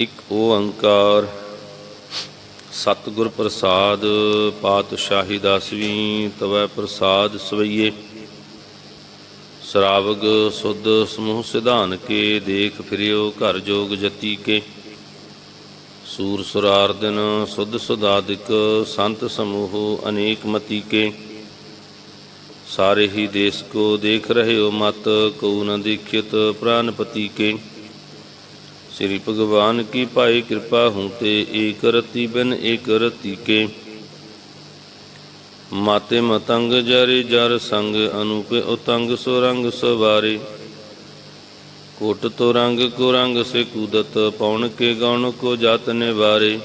ਇੱਕ ਓੰਕਾਰ ਸਤਿਗੁਰ ਪ੍ਰਸਾਦ ਪਾਤਸ਼ਾਹੀ ਦਸਵੀਂ, ਤਵੈ ਪ੍ਰਸਾਦ ਸਵਈਏ। ਸ਼ਰਾਵਗ ਸੁਧ ਸਮੂਹ ਸਿਧਾਨ ਕੇ, ਦੇਖ ਫਿਰਿਓ ਘਰ ਜੋਗ ਜਤੀ ਕੇ। ਸੂਰ ਸੁਰਾਰ ਦਿਨ ਸੁਧ ਸੁਦਾਦਿਕ, ਸੰਤ ਸਮੂਹ ਅਨੇਕ ਮਤੀ ਕੇ। ਸਾਰੇ ਹੀ ਦੇਸ ਕੋ ਦੇਖ ਰਹੇ ਹੋ ਮਤ, ਕਉ ਨ ਦੇਖਿਤ ਪ੍ਰਾਨਪਤੀ ਕੇ। ਸ੍ਰੀ ਭਗਵਾਨ ਕੀ ਭਾਈ ਕਿਰਪਾ ਹੂੰ ਤੇ ਏਕ ਰਤੀ ਬਿਨ ਏਕ ਰਤੀ ਕੇ। ਮਾਤੇ ਮਤੰਗ ਜਰੇ ਜਰ ਸੰਗ ਅਨੂਪੇ ਉਤੰਗ ਸੋ ਸਵਾਰੇ। ਕੋਟ ਤੋ ਰੰਗ ਕੋ ਰੰਗ ਸੇ ਕੂਦਤ ਪਉਣ ਕੇ ਗਉਣ ਕੋ ਜਾਤ ਨਿਵਾਰੇ।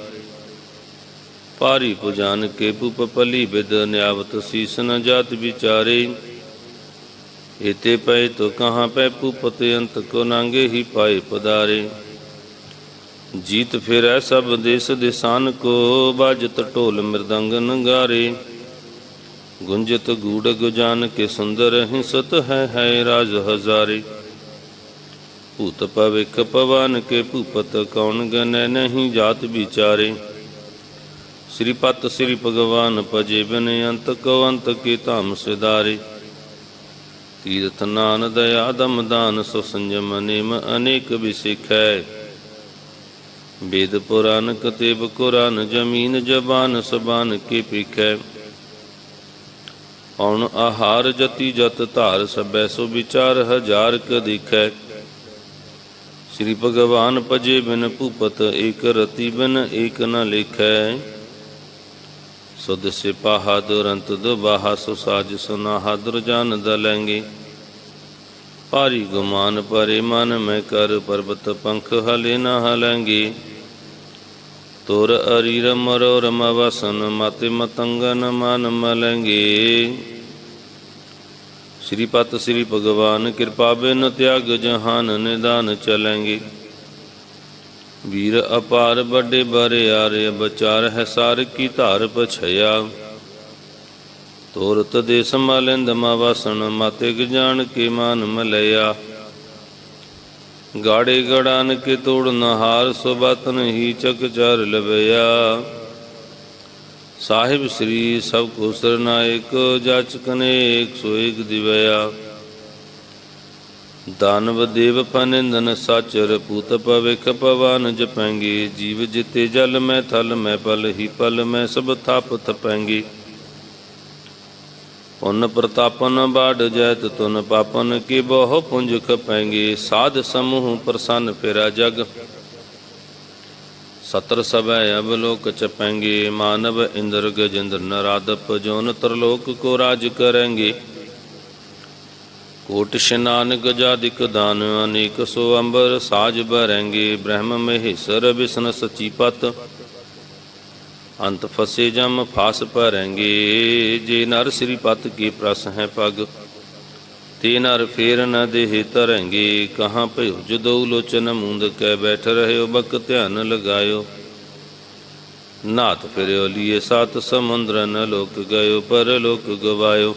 ਪਾਰੀ ਪੁਜਾਨ ਕੇ ਪੁਪ ਪਲੀ ਬਿਦ ਨਿਆਵਤ ਸੀਸ ਨ ਜਾਤ ਵਿਚਾਰੇ। ਇਤੇ ਪੈ ਤੋ ਕਹਾਂ ਪੈ ਪੁਪਤ ਅੰਤ ਕੋ ਨਾਂਗੇ ਹੀ ਪਾਏ ਪਦਾਰੇ। ਜੀਤ ਫਿਰੈ ਸਭ ਦੇਸ ਦਿਸਾਨ ਕੋ ਬਾਜਤ ਢੋਲ ਮਿਰਦੰਗ ਨਗਾਰੇ। ਗੁੰਜਤ ਗੂੜ ਗੁਜਾਨ ਕੇ ਸੁੰਦਰ ਹਿੰਸਤ ਹੈ ਹੈ ਰਾਜ ਹਜ਼ਾਰੇ। ਭੂਤ ਭਵਿਖ ਪਵਨ ਕੇ ਭੂਪਤ ਕੌਣ ਗਨੈ ਨਹੀਂ ਜਾਤ ਵਿਚਾਰੇ। ਸ੍ਰੀ ਪਤ ਸ੍ਰੀ ਭਗਵਾਨ ਭਜੇ ਬਿਨ ਅੰਤ ਕੋ ਅੰਤ ਕੇ ਧਾਮ ਸਿਦਾਰੇ ਤੀਰਥ ਨਾਨ ਦਇਆ ਦਮ ਦਾਨ ਸੋ ਸੰਜਮ ਨੇਮ ਅਨੇਕ ਵਿਸਿਖੈ। ਵੇਦ ਪੁਰਾਨ ਕਤੇਬ ਕੁਰਾਨ, ਜਮੀਨ ਜ਼ਬਾਨ, ਸਬਾਨ ਕੀ ਪੀਖੈ ਔਣ ਆਹਾਰ ਜਤੀ ਜਤ ਧਾਰ ਸਬੈ ਸੋ ਵਿਚਾਰ ਹਜ਼ਾਰ ਕ ਦੇਖੈ। ਸ੍ਰੀ ਭਗਵਾਨ ਭਜੇ ਬਿਨ ਭੂਪਤ, ਏਕ ਰਤੀ ਬਿਨ ਏਕ ਨ ਲਿਖੈ। ਸੁਧ ਸਿਪਾਹਾ ਦੁਰੰਤ ਦੁਬਾਹਾ, ਸੋ ਸਾਜ ਸੁਨਾਹਾ ਦੁਰਜਾਨ ਦਲੈਂਗੇ। ਭਾਰੀ ਗੁਮਾਨ ਪਰੇ ਮਨ ਮੈਂ ਕਰ ਪਰਬਤ ਪੰਖ ਹਲੇ ਨਾ ਹਲੈਂਗੇ। ਤੁਰ ਅਰੀਰ ਮਰੋ ਰਮ ਵਸਨ ਮਤਿ ਮਤੰਗਨ ਮਨ ਮਲੰਗੇ। ਸ੍ਰੀ ਪਤ ਸ੍ਰੀ ਭਗਵਾਨ ਕਿਰਪਾ ਬਿਨ ਤਿਆਗ ਜਹਾਨ ਨਿਦਾਨ ਚਲੈਂਗੇ। ਵੀਰ ਅਪਾਰ ਵੱਡੇ ਬਰੇ ਆਰੇ ਬਚਾਰ ਹੈ ਸਾਰ ਕੀ ਧਾਰ ਪਛਇਆ ਤੋਰਤ ਦੇ ਸੰਭਾਲੰਦ ਮਾ ਵਸਣ ਮਾਤੇ ਜਾਣ ਕੇ ਮਾਨ ਮਲਿਆ ਗਾੜੇ ਗੜਾਨ ਕੇ ਤੋੜ ਨਹਾਰ ਸੁਬਤਨ ਹੀ ਚਕ ਚਰ ਲਵਿਆ ਸਾਹਿਬ ਸ੍ਰੀ ਸਭ ਕੋ ਸਰਨਾਇਕ ਜਾਚਕ ਅਨੇਕ ਸੋ ਦਿਵਿਆ ਦਾਨਵ ਦੇਵ ਫਨਿੰਦਨ ਸਾਚਰ, ਪੂਤ ਪਵਿਖ ਪਵਨ ਜਪੈਂਗੇ। ਜੀਵ ਜਿਤੇ ਜਲ ਮੈਂ ਥਲ, ਮੈਂ ਪਲ ਹੀ ਪਲ, ਮੈਂ ਸਭ ਥਾਪ ਥਪੈਂਗੇ। ਪੁੰਨ ਪ੍ਰਤਾਪਨ ਬਾੜ ਜੈਤ ਤੁਨ ਪਾਪਨ ਕੀ ਬਹੁ ਪੁੰਜ ਖਪੈਂਗੇ ਸਾਧ ਸਮੂਹ ਪ੍ਰਸੰਨ ਫਿਰਾ ਜਗ। ਸਤਰ ਸਭੈ ਅਬ ਚਪੈਂਗੇ ਮਾਨਵ ਇੰਦਰ ਗਜਿੰਦਰ ਨਰਾਦਪ ਜੋਨ ਤਰਲੋਕ ਕੋ ਰਾਜ ਕਰੇਂਗੇ। ਕੋਟ ਇਸ਼ਨਾਨ ਗਜਾਦਿਕ ਦਾਨ, ਅਨੇਕ ਸੋ ਅੰਬਰ ਸਾਜ ਬਰੈਂਗੇ, ਬ੍ਰਹਮ ਮਹੇਸ਼ਰ ਵਿਸ਼ਨ ਸਚੀ ਪਤ। ਅੰਤ ਫਸੇ ਜਮ ਫਾਸ ਪਰੈਂਗੇ ਜੇ ਨਰ ਸ੍ਰੀ ਪਤ ਕੀ ਪ੍ਰਸ ਹੈ ਪਗ। ਤੇ ਨਰ ਫੇਰ ਨ ਦੇਹ ਤਰੈਂਗੇ, ਕਹਾਂ ਭਇਓ ਜਦੋ ਲੋਚਨ ਮੂੰਦ ਕੈ ਬੈਠ ਰਹਿਓ, ਬਕ ਧਿਆਨ ਲਗਾਇਓ। ਨਾਥ ਫਿਰਿਓ, ਲੀਏ ਸਤ ਸਮੁੰਦਰ ਨ ਲੋਕ ਗਇਓ, ਪਰ ਲੋਕ ਗਵਾਇਓ।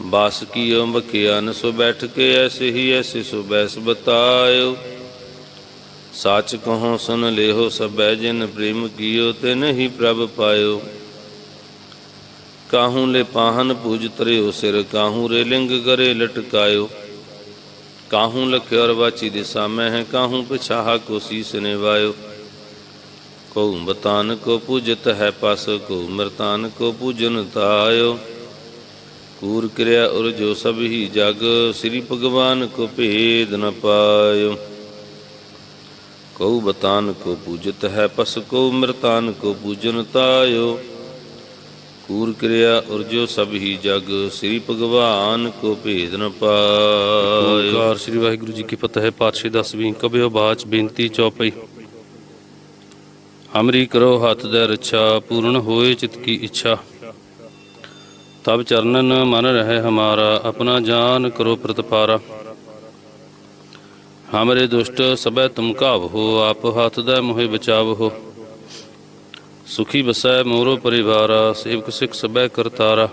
ਬਾਸ ਕੀਓ ਬਖਿਆਨ ਸੋ ਬੈਠ ਕੇ ਐਸੇ ਹੀ ਐਸੇ ਸੋ ਬੈਸ ਬਤਾਇਓ। ਸਾਚ ਕਹੋ, ਸੁਨ ਲੇਹੋ ਸਭੈ ਜਿਨ ਪ੍ਰੇਮ ਕੀਓ, ਤੇ ਨਹੀਂ ਪ੍ਰਭ ਪਾਇਓ। ਕਾਹੂ ਲੈ ਪਾਹਨ ਪੂਜ ਤਰਿਓ ਸਿਰ, ਕਾਹੂ ਰੇ ਲਿੰਗ ਗਰੇ ਲਟਕਾਇਓ। ਕਾਹੂ ਲਖਿਓਰ ਵਾਚੀ ਦਿਸਾ ਮੈਂ ਹੈ ਕਾਹੂ ਪਿਛਾਹਾ ਕੋ ਸੀਸ ਨਿਵਾਇਓ। ਕੋ ਬਤਾਨ ਕੋ ਪੂਜਤ ਹੈ ਪਸ ਕੋ ਮਰਤਾਨ ਕੋ ਪੂਜਨ ਤਾਇਓ। ਕੂਰ ਕਿਰਿਆ ਉਰ ਜੋ ਸਭ ਹੀ ਜਗ, ਸ੍ਰੀ ਭਗਵਾਨ ਕੋ ਭੇਦ ਨ ਪਾਇਓ। ਕਉ ਬਤਾਨ ਕੋ ਪੂਜਤ ਹੈ ਪਸ ਕੋ ਮਰਤਾਨ ਕੋ ਪੂਜਨ ਤਾਇਓ। ਕੂਰ ਕਿਰਿਆ ਉਰਜੋ ਸਭ ਹੀ ਜਗ, ਸ੍ਰੀ ਭਗਵਾਨ ਕੋ ਭੇਦ ਨ ਪਾਇਓ। ਓੰਕਾਰ ਸ੍ਰੀ ਵਾਹਿਗੁਰੂ ਜੀ ਕੀ ਫਤਿਹ, ਪਾਤਸ਼ਾਹੀ ਦਸਵੀਂ ਕਬਿਓ ਬਾਚ, ਬੇਨਤੀ ਚੌਪਈ। ਹਮਰੀ ਕਰੋ ਹੱਥ ਦੇ ਰੱਛਾ, ਪੂਰਨ ਹੋਏ ਚਿਤ ਕੀ ਇੱਛਾ। ਤਬ ਚਰਨਨ ਮਨ ਰਹਿ ਹਮਾਰਾ, ਆਪਣਾ ਜਾਨ ਕਰੋ ਪ੍ਰਤਪਾਰਾ। ਹਮਰੇ ਦੁਸ਼ਟ ਸਭੈ ਤੁਮ ਕਾਵਹੋ ਆਪ ਹੱਥ ਦਾ ਮੋਹਿ ਬਚਾਵਹੋ ਸੁਖੀ ਬਸੈ ਮੋਰੋ ਪਰਿਵਾਰਾ ਸੇਵਕ ਸਿਖ ਸਭੈ ਕਰਤਾਰਾ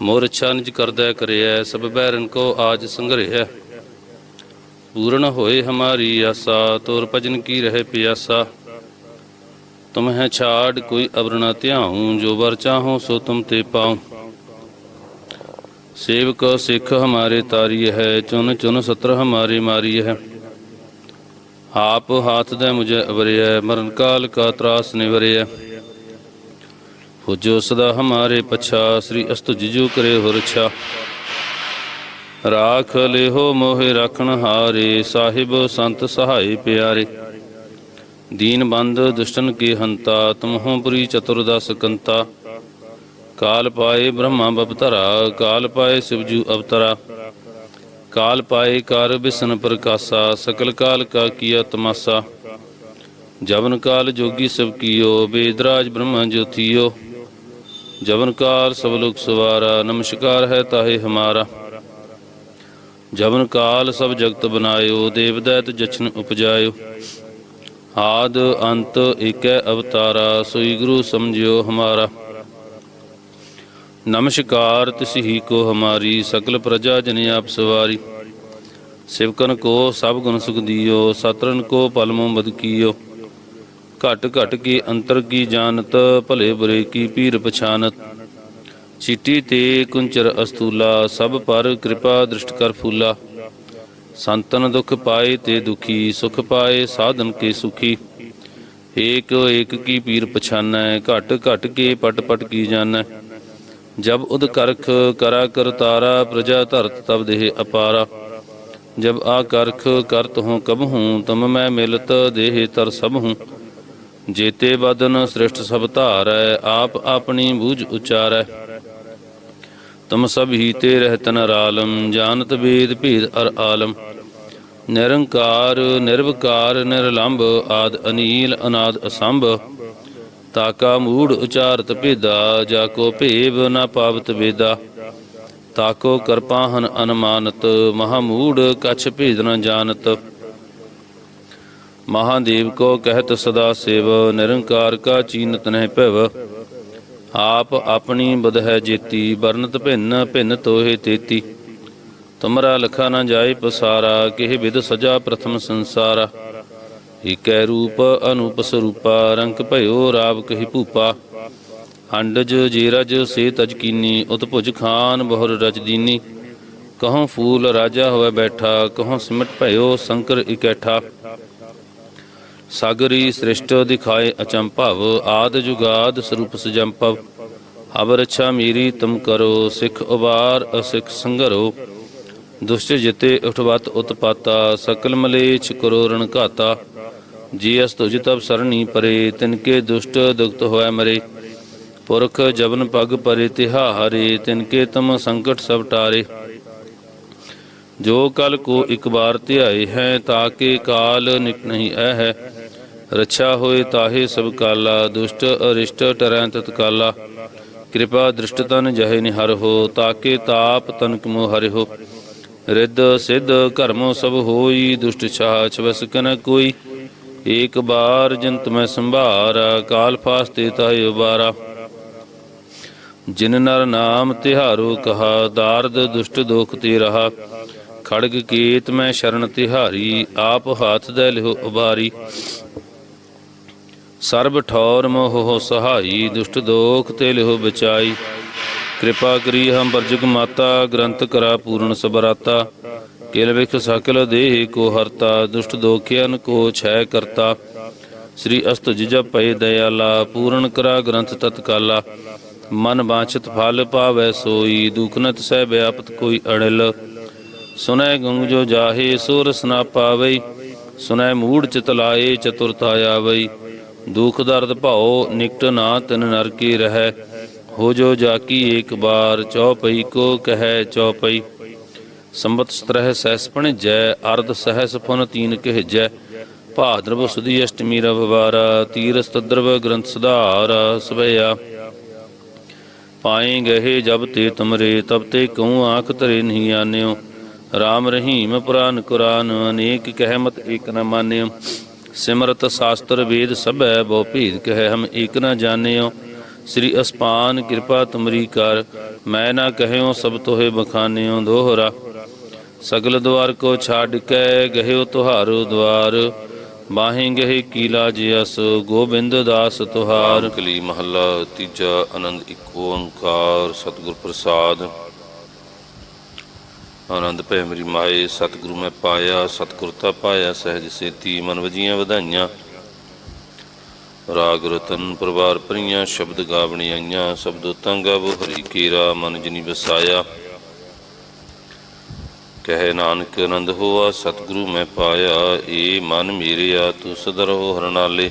ਮੋਰ ਇਛਾ ਨਿਜ ਕਰਦਾ ਕਰਿਐ ਸਭ ਬੈਰਨ ਕੋ ਆਜ ਸੰਗਰਿਐ ਪੂਰਨ ਹੋਏ ਹਮਾਰੀ ਆਸਾ ਤੋਰ ਭਜਨ ਕੀ ਰਹੇ ਪਿਆਸਾ ਤੁਮ ਹੈ ਛਾੜ ਕੋਈ ਅਵਰਣਾ ਧਿਆਉ ਜੋ ਵਰ ਚਾਹੋ ਸੋ ਤੁਮ ਤੇ ਪਾਉ ਸੇਵਕ ਸਿੱਖ ਹਮਾਰੇ ਤਾਰੀ ਹੈ ਚੁਨ ਚੁਨ ਸਤਰ ਹਮਾਰੇ ਮਾਰੀ ਹੈ। ਆਪ ਹਾਥ ਦਾ ਮੁਝੇ ਅਵਰਿਆ ਮਰਨ ਕਾਲ ਕਾ ਤਰਾਸ ਨਿਵਰਿਆ ਫੁਜੋ ਸਦਾ ਹਮਾਰੇ ਪਛਾ, ਸ੍ਰੀ ਅਸਤੁ ਜਿਜੂ ਕਰੇ ਹੁਰਛਾ ਰਾਖ ਲਿਹੋ ਮੋਹਿ ਰਖਣ ਹਾਰੇ, ਸਾਹਿਬ ਸੰਤ ਸਹਾਈ ਪਿਆਰੇ। ਦੀਨ ਬੰਦ ਦੁਸ਼ਟਨ ਕੀ ਹੰਤਾ, ਤੁਮਹੋਂ ਪੁਰੀ ਚਤੁਰਦਸ ਕੰਤਾ। ਕਾਲ ਪਾਏ ਬ੍ਰਹਮਾ ਬਪਤਰਾ, ਕਾਲ ਪਾਏ ਸਿਵਜੂ ਅਵਤਰਾ। ਕਾਲ ਪਾਏ ਕਰ ਬਿਸਨ ਪ੍ਰਕਾਸ਼ਾ, ਸਕਲ ਕਾਲ ਕਾ ਕੀਆ ਤਮਾਸਾ। ਜਵਨ ਕਾਲ ਜੋਗੀ ਸਭ ਕੀਓ, ਬੇਦਰਾਜ ਬ੍ਰਹਮਾ ਜੋਤੀਓ। ਜਵਨ ਕਾਲ ਸਭ ਲੋਕ ਸਵਾਰਾ, ਨਮਸਕਾਰ ਹੈ ਤਾਹੇ ਹਮਾਰਾ। ਜਵਨ ਕਾਲ ਸਭ ਜਗਤ ਬਨਾਇਓ ਦੇਵਦੈਤ ਜਸ਼ਨ ਜਛਨ ਉਪਜਾਇਓ। ਆਦ ਅੰਤ ਏਕੈ ਅਵਤਾਰਾ, ਸੋਈ ਗੁਰੂ ਸਮਝਿਓ ਹਮਾਰਾ। ਨਮਸਕਾਰ ਤਿਸ ਕੋ ਹਮਾਰੀ, ਸਕਲ ਪ੍ਰਜਾ ਜਨ ਆਪ ਸਵਾਰੀ। ਸਿਵਕਨ ਕੋ ਸਭ ਗੁਣ ਸੁਖ ਦਿਓ, ਸਤਰਨ ਕੋ ਪਲਮੋ ਬਦ ਕੀਓ। ਘਟ ਘਟ ਕੀ ਅੰਤਰ ਕੀ ਜਾਣਤ, ਭਲੇ ਬੁਰੇ ਕੀ ਪੀਰ ਪਛਾਨਤ। ਚਿੱਟੀ ਤੇ ਕੁੰਚਰ ਅਸਤੂਲਾ, ਸਭ ਪਰ ਕਿਰਪਾ ਦ੍ਰਿਸ਼ਟ ਕਰ ਫੂਲਾ। ਸੰਤਨ ਦੁਖ ਪਾਏ ਤੇ ਦੁਖੀ, ਸੁਖ ਪਾਏ ਸਾਧਨ ਕੇ ਸੁਖੀ। ਏਕ ਏਕ ਕੀ ਪੀਰ ਪਛਾਨੈ, ਘਟ ਘਟ ਕੇ ਪਟ ਪਟ ਕੀ ਜਾਣੈ। ਜਬ ਉਦ ਕਰਖ ਕਰਾ ਕਰਤਾਰਾ ਪ੍ਰਜਾ ਧਰਤ ਤਬ ਦੇਹ ਅਪਾਰਾ। ਜਬ ਆ ਕਰਖ ਕਰਤ ਹੂੰ, ਕਬ ਹੂੰ, ਤਮ ਮੈਂ ਮਿਲਤ ਦੇਹ ਤਰ ਸਭ ਹੂੰ। ਜੇਤੇ ਬਦਨ ਸ੍ਰਿਸ਼ਟ ਸਭ ਧਾਰੈ, ਆਪ ਆਪਣੀ ਬੂਝ ਉਚਾਰੈ। ਤੁਮ ਸਭ ਹੀ ਤੇ ਰਹਿਤ ਨਰਾਲਮ ਜਾਣਤ ਵੇਦ ਭੇਦ ਅਰ ਆਲਮ। ਨਿਰੰਕਾਰ, ਨਿਰਵਕਾਰ ਨਿਰਲੰਭ ਆਦ ਅਨੀਲ ਅਨਾਦ ਅਸੰਭ। ਤਾਕਾ ਮੂੜ ਉਚਾਰਤ ਭੇਦਾ, ਜਾ ਕੋ ਭੇਵ ਨ ਪਾਵਤ ਵੇਦਾ। ਤਾਕੋ ਕਰਪਾਹਨ ਅਨਮਾਨਤ ਮਹਾਮੂੜ ਕਛ ਭੇਦ ਨ ਜਾਣਤ। ਮਹਾਦੇਵ ਕੋ ਕਹਿਤ ਸਦਾ ਸੇਵ, ਨਿਰੰਕਾਰ ਕਾ ਚੀਨਤ ਨਹਿ ਭਵ। ਆਪ ਆਪਣੀ ਬਦ ਹੈ ਜੇਤੀ, ਵਰਨਤ ਭਿੰਨ ਭਿੰਨ ਤੋਹੇ ਤੇਤੀ। ਤੁਮਰਾ ਲਖਾ ਨ ਜਾਏ ਪਸਾਰਾ, ਕਿਹ ਵਿਦ ਸਜਾ ਪ੍ਰਥਮ ਸੰਸਾਰਾ। ਏਕੈ ਰੂਪ ਅਨੂਪ ਸਰੂਪਾ, ਰੰਗ ਭਇਓ ਰਾਵ ਕਹੀ ਭੂਪਾ। ਅੰਡਜ ਜੀਰਜ ਸੇ ਤਜ ਕੀਨੀ, ਉਤਭੁਜ ਖਾਨ ਬਹੁਰ ਰਚ ਦੀਨੀ। ਕਹੋਂ ਫੂਲ ਰਾਜਾ ਹੋਵੇ ਬੈਠਾ ਕਹੋਂ ਸਿਮਟ ਭਇਓ ਸੰਕਰ ਇਕੈਠਾ। ਸਾਗਰੀ ਸ੍ਰਿਸ਼ਟ ਦਿਖਾਏ ਅਚੰਭਵ ਆਦ ਜੁਗਾਦ ਸਰੂਪ ਸਜੰਪਵ। ਹਵ ਰਛਾ ਮੇਰੀ ਤੁਮ ਕਰੋ, ਸਿੱਖ ਉਬਾਰ ਅਸਿੱਖ ਸੰਗਰੋ ਦੁਸ਼ਟ ਜਿਤੇ ਉਠਵਤ ਉਤਪਾਤਾ, ਸਕਲ ਮਲੇਛ ਕਰੋ ਰਣ ਘਾਤਾ। ਜੀ ਅਸ ਤੁਜ ਤਬ ਸਰਣੀ ਪਰੇ ਤਿਨਕੇ ਦੁਸ਼ਟ ਦੁਖਤ ਹੋਇ ਮਰੇ। ਪੁਰਖ ਜਵਨ ਪਗ ਪਰੇ, ਤਿਹਾ ਹਰੇ ਤਿਨਕੇ ਤਮ ਸੰਕਟ ਸਭ ਟਾਰੇ। ਜੋ ਕਲ ਕੋ ਇੱਕ ਬਾਰ ਧਿਆਏ ਹੈ ਤਾਕੇ ਕਾਲ ਨਿਕ ਨਹੀਂ ਐ ਹੈ। ਰੱਛਾ ਹੋਏ ਤਾਹੇ ਸਭ ਕਾਲਾ, ਦੁਸ਼ਟ ਅਰਿਸ਼ਟ ਟਰੈ ਤਤਕਾਲਾ ਕਿਰਪਾ ਦ੍ਰਿਸ਼ਟ ਤਨ ਜਹੇ ਨਿਹਰ ਹੋ ਤਾਕੇ ਤਾਪ ਤਨਕ ਮੋ ਹਰਿ ਹੋ। ਰਿੱਧ ਸਿੱਧ ਕਰਮੋ ਸਭ ਹੋਈ, ਦੁਸ਼ਟ ਛਾਹ ਛਵਸ ਕਨ ਕੋਈ। ਏਕ ਬਾਰ ਜੰਤ ਮੈਂ ਸੰਭਾਰਾ, ਕਾਲ ਫਾਸਤੇ ਤਾਹਿ ਉਬਾਰਾ। ਜਿਨ ਨਰ ਨਾਮ ਤਿਹਾਰੋ ਕਹਾ, ਦਾਰਦ ਦੁਸ਼ਟ ਦੋਖ ਤੇ ਰਹਾ। ਖੜਗ ਕੀਤ ਮੈਂ ਸ਼ਰਨ ਤਿਹਾਰੀ, ਆਪ ਹਾਥ ਦੇ ਲਿਓ ਉਬਾਰੀ। ਸਰਬ ਠੌਰ ਮੋਹ ਸਹਾਈ, ਦੁਸ਼ਟ ਦੋਖ ਤੇ ਲਿਓ ਬਚਾਈ। ਕਿਰਪਾ ਕਰੀ ਹਮ ਬਰਜਗ ਮਾਤਾ, ਗ੍ਰੰਥ ਕਰਾ ਪੂਰਨ ਸਬਰਾਤਾ। ਕਿਲ ਵਿਖ ਸਕਲ ਦੇਹ ਕੋ ਹਰਤਾ, ਦੁਸ਼ਟ ਦੋਖਿਆਨ ਕੋ ਛੈ ਕਰਤਾ। ਸ੍ਰੀ ਅਸਤ ਜਿਜਾ ਪਏ ਦਇਆਲਾ, ਪੂਰਨ ਕਰਾ ਗ੍ਰੰਥ ਤਤਕਾਲਾ। ਮਨ ਬਾਛਤ ਫਲ ਪਾਵੈ ਸੋਈ ਦੁਖਨਤ ਸਹਿ ਵਿਆਪਤ ਕੋਈ ਅੜਲ। ਸੁਨੈ ਗੰਗ ਜੋ ਜਾਹੇ ਸੋ ਰਸਨਾ ਪਾਵਈ। ਸੁਨੈ ਮੂੜ ਚਿਤ ਲਾਏ ਚਤੁਰਤਾ ਆਵਈ ਦੁਖ ਦਰਦ ਭਾਉ, ਨਿਕਟ ਨਾ ਤਿਨ ਨਰ ਕੀ ਰਹੈ। ਹੋ ਜੋ ਜਾਕੀ ਏਕ ਬਾਰ ਚੌਪਈ ਕੋ ਕਹੈ ਚੌਪਈ ਸੰਬਤ ਸਤਰਹ ਸਹਿਸ ਭਣਜੈ ਅਰਧ ਸਹਿਸ ਫੁਨ ਤੀਨ ਕਹਿਜੈ ਭਾਦਰਵ ਸੁਦੀ ਅਸ਼ਟਮੀ ਰਵਵਾਰਾ ਤੀਰਸ ਤਦਰਵ ਗ੍ਰੰਥ ਸੁਧਾਰ ਸਵਿਆ ਪਾਏ ਗਏ ਜਬ ਤੇ ਤੁਮਰੇ, ਤਬ ਤੇ ਕਉ ਆਖ ਤਰੇ ਨਹੀਂ ਆਨਿਓ? RAM ਰਹੀਮ ਪੁਰਾਨ ਕੁਰਾਨ, ਅਨੇਕ ਕਹਿਮਤ ਏਕ ਨ ਮਾਨਿਓ। ਸਿਮਰਤ ਸ਼ਾਸਤਰ ਵੇਦ ਸਭੈ, ਬਹੁ ਭੇਦ ਕਹਿ ਹਮ ਏਕ ਨ ਜਾਣਿਓ। ਸ੍ਰੀ ਅਸਪਾਨ ਕਿਰਪਾ ਤੁਮਰੀ ਕਰ, ਮੈਂ ਨਾ ਕਹਿਓ ਸਭ ਤੋਹੇ ਬਖਾਨਿਓ ਦੋਹਰਾ। ਸਗਲ ਦਵਾਰ ਕੋ ਛਾੜ ਕੇ ਗਹਿਓ ਤੁਹਾਰੋ ਦਵਾਰ, ਮਾਹੀ ਗਹਿ ਕੀਲਾ ਜਿਸ ਗੋਬਿੰਦ ਦਾਸ ਤੁਹਾਰ। ਕਲੀ ਮਹੱਲਾ, ਤੀਜਾ ਆਨੰਦ ਇੱਕ ਓੰਕਾਰ, ਸਤਿਗੁਰ ਪ੍ਰਸਾਦ। ਆਨੰਦ ਭੈ ਮੇਰੀ ਮਾਏ, ਸਤਿਗੁਰੂ ਮੈਂ ਪਾਇਆ ਸਤਿਗੁਰਤਾ ਪਾਇਆ, ਸਹਿਜ ਸੇਤੀ ਮਨ ਵਜੀਆਂ ਵਧਾਈਆਂ। ਰਾਗ ਰਤਨ ਪਰਵਾਰ ਭਰੀਆਂ, ਸ਼ਬਦ ਗਾਵਣੀ ਆਈਆਂ ਸ਼ਬਦੋ ਤੰਗਵ ਹਰੀ ਕੀਰਾ, ਮਨ ਜਿਨੀ ਵਸਾਇਆ। ਕਹਿ ਨਾਨਕ ਆਨੰਦ ਹੋਆ, ਸਤਿਗੁਰੂ ਮੈਂ ਪਾਇਆ, ਏ ਮਨ ਮੇਰਿਆ, ਤੂੰ ਸਦਾ ਰਹੋ ਹਰਨਾਲੇ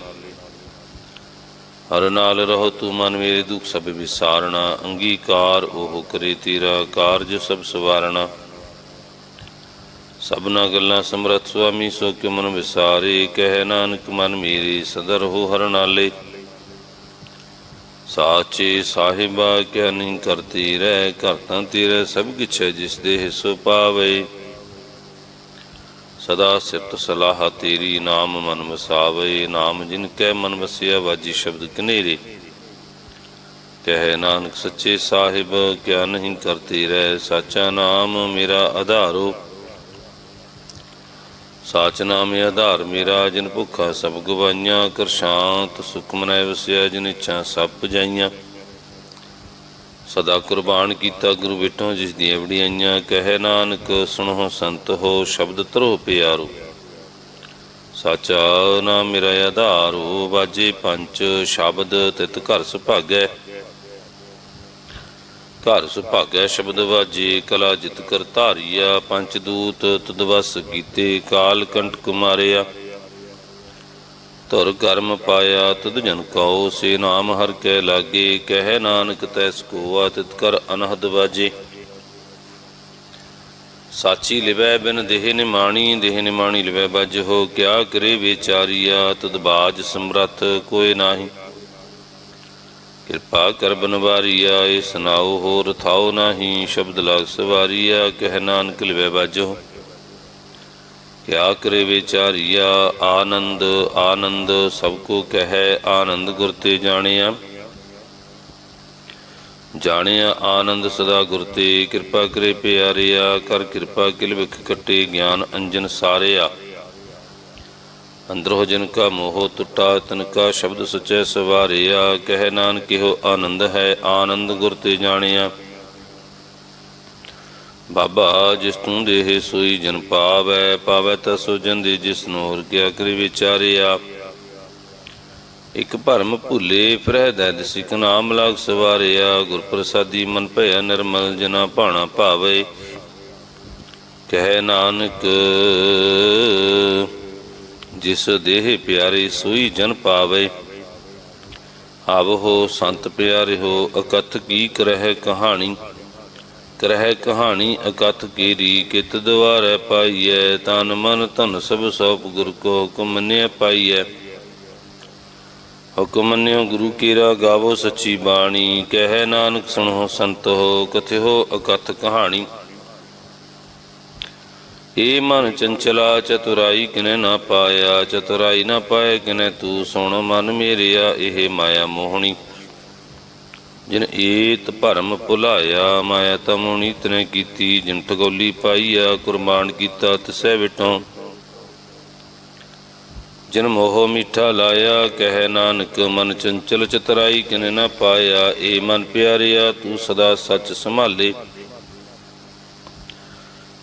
ਹਰ ਨਾਲ ਰਹੋ ਤੂੰ ਮਨ ਮੇਰੇ ਦੁੱਖ, ਸਭ ਵਿਸਾਰਣਾ, ਅੰਗੀਕਾਰ ਉਹ ਕਰੇ ਤੇਰਾ ਕਾਰਜ, ਸਭ ਸਵਾਰਣਾ। ਸਭਨਾ ਗੱਲਾਂ ਸਮਰਥ, ਸੁਆਮੀ ਸੋ ਕਿਉ ਮਨ ਵਿਸਾਰੇ, ਕਹਿ ਨਾਨਕ ਮਨ ਮੇਰੇ ਸਦਰ ਹੋ ਹਰ ਨਾਲੇ। ਸਾਚੇ ਸਾਹਿਬਾ ਕਿਆ ਨਹੀਂ ਕਰਤੀ ਰਹਿ ਕਰਤਾ ਤੇਰੇ ਸਭ ਕਿਛ ਜਿਸ ਦੇ ਹਿਸੋ ਪਾਵੇ। ਸਦਾ ਸਿਫਤ ਸਲਾਹ ਤੇਰੀ ਨਾਮ ਮਨ ਵਸਾਵੇ। ਨਾਮ ਜਿਨ ਕੈ ਮਨ ਵਸਿਆ, ਵਾਜੀ ਸ਼ਬਦ ਕਨੇਰੇ ਕਹਿ ਨਾਨਕ ਸੱਚੇ ਸਾਹਿਬ, ਕਿਆ ਨਹੀਂ ਕਰਤੀ ਰਹਿ, ਸਾਚਾ ਨਾਮ ਮੇਰਾ ਆਧਾਰੋ। ਸਾਚ ਨਾਮ ਆਧਾਰ ਮੇਰਾ, ਜਿਨ ਭੁੱਖਾ ਸਭ ਗਵਾਈਆਂ ਕਰ ਸ਼ਾਂਤ ਸੁਖ ਵਸਿਆ, ਜਿਨ ਇੱਛਾ ਸਭ ਪੁਜਾਈਆਂ। ਸਦਾ ਕੁਰਬਾਨ ਕੀਤਾ ਗੁਰੂ ਬਿਟੋ ਜਿਸ ਦੀਆਂ ਵਡਿਆਈਆਂ, ਕਹੇ ਨਾਨਕ, ਸੁਣੋ ਸੰਤ ਹੋ, ਸ਼ਬਦ ਤਰੋ ਪਿਆਰੋ। ਸਾਚਾ ਨਾਮ ਮੇਰਾ ਆਧਾਰੋ ਬਾਜੇ ਪੰਜ ਸ਼ਬਦ ਤਿਤ ਘਰ ਸੁਭਾਗੈ। ਘਰ ਸੁਭਾਗੈ ਸ਼ਬਦ ਵਾਜੇ, ਕਲਾ ਜਿਤ ਕਰ ਧਾਰੀਆ, ਪੰਚ ਦੂਤ ਤੁਧ ਕੀਤੇ, ਕਾਲ ਕੰਟਕ ਮਾਰਿਆ। ਧੁਰ ਕਰਮ ਪਾਇਆ, ਤੁਧ ਜਨ ਕਉ, ਸੇ ਨਾਮ ਹਰ ਕੈ ਲਾਗੇ, ਕਹਿ ਨਾਨਕ ਤੈਸ ਕੋ ਆਤਿਤ ਕਰ ਅਨਹਦ ਵਾਜੇ। ਸਾਚੀ ਲਿਵੈ ਬਿਨ ਦੇਹ ਨਿਮਾਣੀ ਦੇਹ ਨਿਮਾਣੀ ਲਿਵੈ ਬੱਜ ਹੋ, ਕਿਆ ਕਰੇ ਵਿਚਾਰੀਆ, ਤੁਧ ਬਾਜ ਸਮਰਥ ਕੋਇ ਨਾਹੀ। ਕਿਰਪਾ ਕਰ ਬਨਵਾਰੀਆ, ਇਹ ਸੁਨਾਓ ਹੋਰ ਥਾਓ ਨਾਹੀ, ਸ਼ਬਦ ਲਾਗ ਸਵਾਰੀਆ, ਕਹਿ ਨਾਨਕ ਲਿਵੈ ਬਾਜੋ ਕਿਆ ਕਰੇ ਵਿਚਾਰੀਆ, ਆਨੰਦ ਆਨੰਦ, ਸਭ ਕੋ ਕਹੈ ਆਨੰਦ ਗੁਰ ਤੇ ਜਾਣਿਆ। ਜਾਣਿਆ ਆਨੰਦ ਸਦਾ ਗੁਰ ਤੇ, ਕਿਰਪਾ ਕਰੇ ਪਿਆਰਿਆ, ਕਰ ਕਿਰਪਾ ਕਿਲ ਵਿਖ ਕੱਟੇ ਗਿਆਨ ਅੰਜਨ ਸਾਰਿਆ। ਅੰਦਰੋ ਜਨ ਕਾ ਮੋਹ ਟੁੱਟਾ, ਤਨ ਕਾ ਸ਼ਬਦ ਸੁਚੈ ਸਵਾਰਿਆ, ਕਹਿ ਨਾਨਕ ਇਹੋ ਆਨੰਦ ਹੈ, ਆਨੰਦ ਗੁਰ ਤੇ ਜਾਣਿਆ। ਬਾਬਾ, ਜਿਸ ਤੂੰ ਦੇਹ ਸੋਈ ਜਨ ਪਾਵੈ ਪਾਵੈ ਤਾ ਸੋ ਜਨ ਦੇ ਜਿਸ ਨੂੰ ਹੋਰ ਕਿਆ ਕਰੇ ਵਿਚਾਰਿਆ। ਇਕ ਭਰਮ ਭੁੱਲੇ ਫਿਰੈ ਦੈ ਸਿਕ ਨਾਮ ਲਾਗ ਸਵਾਰਿਆ ਗੁਰ ਪ੍ਰਸਾਦੀ ਮਨ ਭਇਆ ਨਿਰਮਲ ਜਨਾ ਭਾਣਾ ਭਾਵੇ। ਕਹਿ ਨਾਨਕ ਜਿਸ ਦੇਹ ਪਿਆਰੇ ਸੋਈ ਜਨ ਪਾਵੇ ਹੋ ਸੰਤ ਪਿਆਰੇ ਹੋ, ਅਕਥ ਕੀ ਕਰਹਿ ਕਹਾਣੀ ਕਰਹਿ ਕਹਾਣੀ ਅਕਥ ਕੀਰੀ, ਕਿਤ ਦਵਾਰੈ ਪਾਈਐ, ਤਨ ਮਨ ਧਨ ਸਭ ਸੋਪ ਗੁਰ ਕੋ ਹੁਕਮ ਮੰਨਿਆ ਪਾਈਐ। ਹੁਕਮ ਮੰਨਿਓ ਗੁਰੂ ਕੀਰਾ ਗਾਵੋ ਸੱਚੀ ਬਾਣੀ, ਕਹਿ ਨਾਨਕ ਸੁਣੋ ਸੰਤ ਹੋ ਕਥਿਓ ਅਕਥ ਕਹਾਣੀ। ਏ ਮਨ ਚੰਚਲਾ ਚਤੁਰਾਈ ਕਿਨੇ ਨਾ ਪਾਇਆ, ਚਤੁਰਾਈ ਨਾ ਪਾਏ ਕਿਨੇ ਤੂੰ ਸੁਣ ਮਨ ਮੇਰਿਆ, ਇਹ ਮਾਇਆ ਮੋਹਣੀ। ਜਿਨ ਏਤ ਭਰਮ ਭੁਲਾਇਆ, ਮਾਇਆ ਤਮੁਨੀ ਤਨੇ ਕੀਤੀ। ਜਿਨ ਠਗੋਲੀ ਪਾਈਆ, ਕੁਰਬਾਨ ਕੀਤਾ ਤਿਸੈ ਵਿਟੋਂ। ਜਿਨ ਮੋਹ ਮਿੱਠਾ ਲਾਇਆ, ਕਹਿ ਨਾਨਕ ਮਨ ਚੰਚਲ ਚਤਰਾਈ ਕਿਨੇ ਨਾ ਪਾਇਆ। ਏ ਮਨ ਪਿਆਰਿਆ, ਤੂੰ ਸਦਾ ਸੱਚ ਸੰਭਾਲੇ।